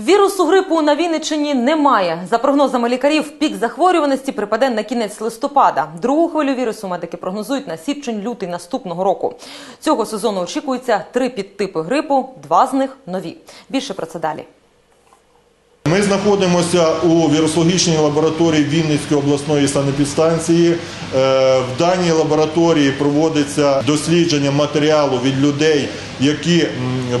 Вірусу грипу на Вінниччині немає. За прогнозами лікарів, пік захворюваності припаде на кінець листопада. Другу хвилю вірусу медики прогнозують на січень-лютий наступного року. Цього сезону очікується три підтипи грипу, два з них нові. Більше про це далі. Ми знаходимося у вірусологічній лабораторії Вінницької обласної санепідстанції. Е, В даній лабораторії проводиться дослідження матеріалу від людей, які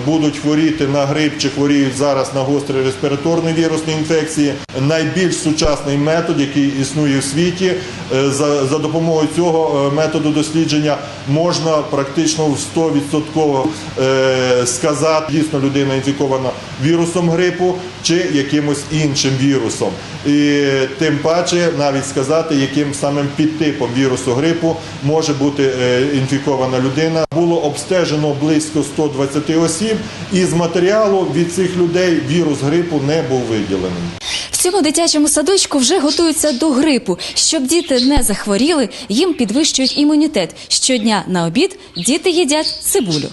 будуть хворіти на грип чи хворіють зараз на гострі респіраторні вірусні інфекції. Найбільш сучасний метод, який існує в світі, е, за, допомогою цього е, методу дослідження можна практично в 100% е, сказати, дійсно людина інфікована вірусом грипу чи якимось іншим вірусом. І тим паче навіть сказати, яким самим підтипом вірусу грипу може бути е, інфікована людина. Було обстежено близько 120 осіб, і з матеріалу від цих людей вірус грипу не був виділений. В цьому дитячому садочку вже готуються до грипу. Щоб діти не захворіли, їм підвищують імунітет. Щодня на обід діти їдять цибулю.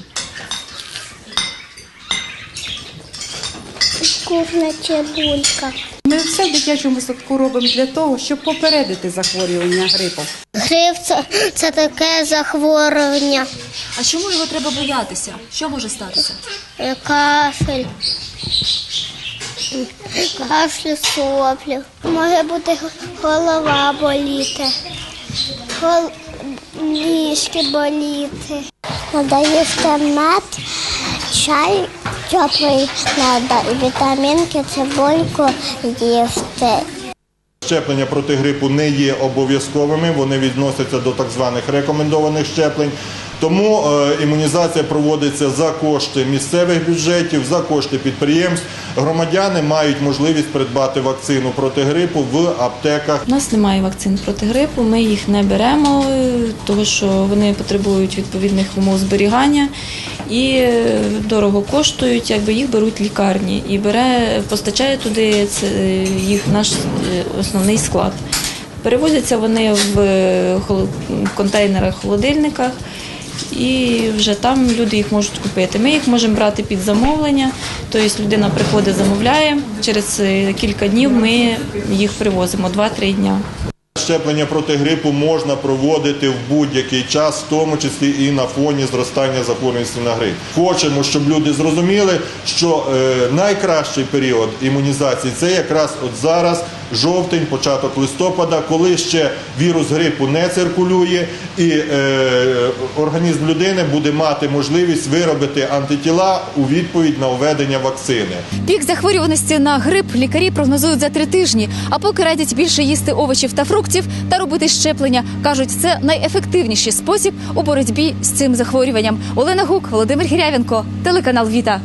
Вкусна цибулька. Ми все в дитячому садку робимо для того, щоб попередити захворювання грипом. Грип це, це таке захворювання. А чому його треба боятися? Що може статися? Е, Кашель. Кашлю, соплю. Може бути голова боліти. Гол... Ліжки боліти. Їсти мед, чай теплий треба і вітамінки, цибульку їсти. Щеплення проти грипу не є обов'язковими, вони відносяться до так званих рекомендованих щеплень. Тому е, імунізація проводиться за кошти місцевих бюджетів, за кошти підприємств. Громадяни мають можливість придбати вакцину проти грипу в аптеках. У нас немає вакцин проти грипу, ми їх не беремо, е, тому що вони потребують відповідних умов зберігання і е, дорого коштують, якби їх беруть лікарні і бере, постачає туди е, їх наш е, основний склад. Перевозяться вони в контейнерах, холодильниках. І вже там люди їх можуть купити. Ми їх можемо брати під замовлення. Тобто людина приходить, замовляє. Через кілька днів ми їх привозимо 2-3 дня. Щеплення проти грипу можна проводити в будь-який час, в тому числі і на фоні зростання захворюваності на грип. Хочемо, щоб люди зрозуміли, що е, найкращий період імунізації це якраз от зараз, жовтень, початок листопада, коли ще вірус грипу не циркулює, і е, організм людини буде мати можливість виробити антитіла у відповідь на введення вакцини. Пік захворюваності на грип лікарі прогнозують за три тижні. А поки радять більше їсти овочів та фруктів та робити щеплення. кажуть, це найефективніший спосіб у боротьбі з цим захворюванням. Олена Гук, Володимир Гірявенко, телеканал Віта.